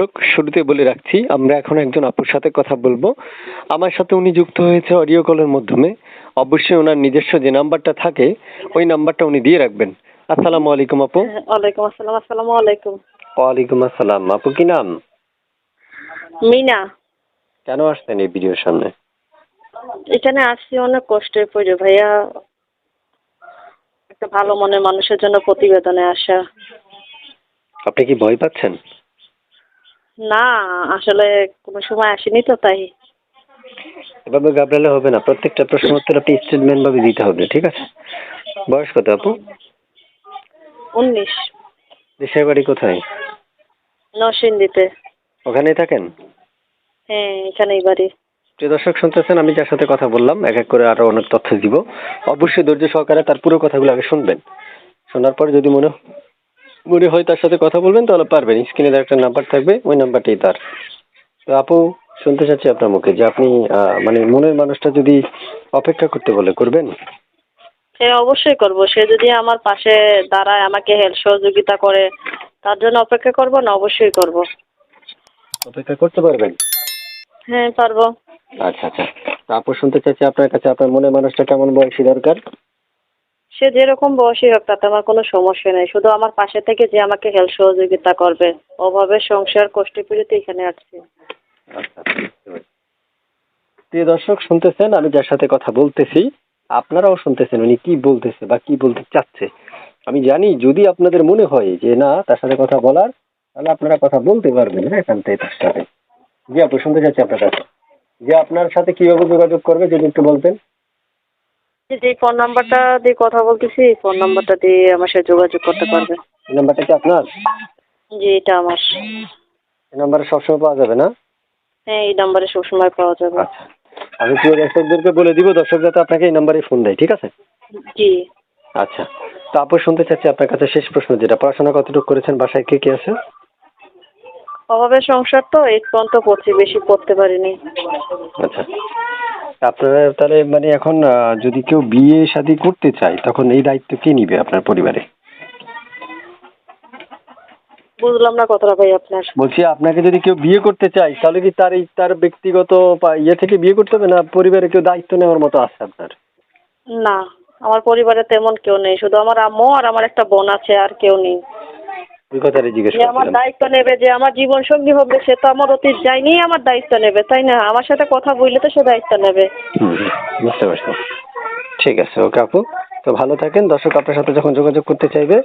দর্শক শুরুতে বলে রাখছি আমরা এখন একজন আপুর সাথে কথা বলব। আমার সাথে উনি যুক্ত হয়েছে অডিও কলের মাধ্যমে। অবশ্যই ওনার নিজস্ব যে নাম্বারটা থাকে ওই নাম্বারটা উনি দিয়ে রাখবেন। আসসালামু আলাইকুম আপু। ওয়ালাইকুম আসসালাম আসসালামু আলাইকুম। ওয়ালাইকুম আসসালাম। আপু কি নাম? মিনা। কেন আসছেন এই ভিডিওর সামনে? এখানে আসছি অনেক কষ্টে পড়ে ভাইয়া একটা ভালো মনের মানুষের জন্য প্রতিবেদনে আসা। আপনি কি ভয় পাচ্ছেন? না আসলে কোনো সময় আসেনি তো তাই। এভাবে ঘাবড়ালে হবে না প্রত্যেকটা প্রশ্ন উত্তর আপনি স্টেটমেন্ট ভাবে দিতে হবে ঠিক আছে? বয়স কত আপু? উনিশ। দেশের বাড়ি কোথায়? নরসিংদীতে। ওখানেই থাকেন? হ্যাঁ এখানেই বাড়ি। প্রিয় দর্শক শুনতেছেন আমি যার সাথে কথা বললাম এক এক করে আরও অনেক তথ্য দিব। অবশ্যই ধৈর্য সহকারে তার পুরো কথাগুলো আগে শুনবেন। শোনার পর যদি মনে মনে হয় তার সাথে কথা বলবেন তাহলে পারবেন। স্ক্রিনে একটা নাম্বার থাকবে ওই নাম্বারটাই তার। তো আপু শুনতে চাচ্ছি আপনার মুখে যে আপনি মানে মনের মানুষটা যদি অপেক্ষা করতে বলে করবেন? হ্যাঁ অবশ্যই করব। সে যদি আমার পাশে দাঁড়ায় আমাকে হেল্প সহযোগিতা করে তার জন্য অপেক্ষা করব না অবশ্যই করব। অপেক্ষা করতে পারবেন? হ্যাঁ পারব। আচ্ছা আচ্ছা। তো আপু শুনতে চাচ্ছি আপনার কাছে আপনার মনের মানুষটা কেমন বয়সী দরকার? সে যেরকম বয়সী হোক, তাতে আমার কোনো সমস্যা নেই। শুধু আমার পাশে থেকে যে আমাকে হেল্প সহযোগিতা করবে। অভাবে সংসার কষ্টে পীড়িতে এখানে আসছি আচ্ছা। প্রিয় দর্শক, শুনতেছেন? আমি যার সাথে কথা বলতেছি, আপনারাও শুনতেছেন উনি কি বলতেছে বা কি বলতে চাচ্ছে। আমি জানি, যদি আপনাদের মনে হয় যে না, তার সাথে কথা বলার, তাহলে আপনারা কথা বলতে পারবেন হ্যাঁ এখান থেকে তার সাথে। জি, আপু, শুনতে চাচ্ছি আপনার কাছে। যে আপনার সাথে কীভাবে যোগাযোগ করবে, যদি একটু বলতেন। যে ফোন নাম্বারটা দিয়ে কথা বলতেছি ফোন নাম্বারটা দিয়ে আমার সাথে যোগাযোগ করতে পারবে। এই নাম্বারটা কি আপনার? জি এটা আমার। এই নাম্বারে সবসময় পাওয়া যাবে না? হ্যাঁ এই নাম্বারে সবসময় পাওয়া যাবে। আচ্ছা। আমি প্রিয় দর্শকদেরকে বলে দিব দর্শক যাতে আপনাকে এই নাম্বারে ফোন দেয় ঠিক আছে? জি। আচ্ছা। তো আপু শুনতে চাচ্ছি আপনার কাছে শেষ প্রশ্ন যেটা পড়াশোনা কতটুকু করেছেন বাসায় কে কে আছে? অভাবে সংসার তো এই পর্যন্ত পড়ছি বেশি পড়তে পারিনি। আচ্ছা। আপনারা তাহলে মানে এখন যদি কেউ বিয়ে শাদী করতে চায় তখন এই দায়িত্ব কে নিবে আপনার পরিবারে? বুঝলাম না কথাটা ভাই আপনার। বলছি আপনাকে যদি কেউ বিয়ে করতে চায় তাহলে কি তার এই তার ব্যক্তিগত বা ইয়ে থেকে বিয়ে করতে হবে না পরিবারে কেউ দায়িত্ব নেওয়ার মতো আছে আপনার? না আমার পরিবারে তেমন কেউ নেই শুধু আমার আম্মু আর আমার একটা বোন আছে আর কেউ নেই। ওই কথাটা জিজ্ঞেস যে আমার দায়িত্ব নেবে যে আমার জীবন সঙ্গী হবে সে তো আমার অতীত যায়নি আমার দায়িত্ব নেবে তাই না? আমার সাথে কথা বললে তো সে দায়িত্ব নেবে। হুম, হুম, বুঝতে পারছি। ঠিক আছে ওকে আপু। তো ভালো থাকেন। দর্শক আপনার সাথে যখন যোগাযোগ করতে চাইবে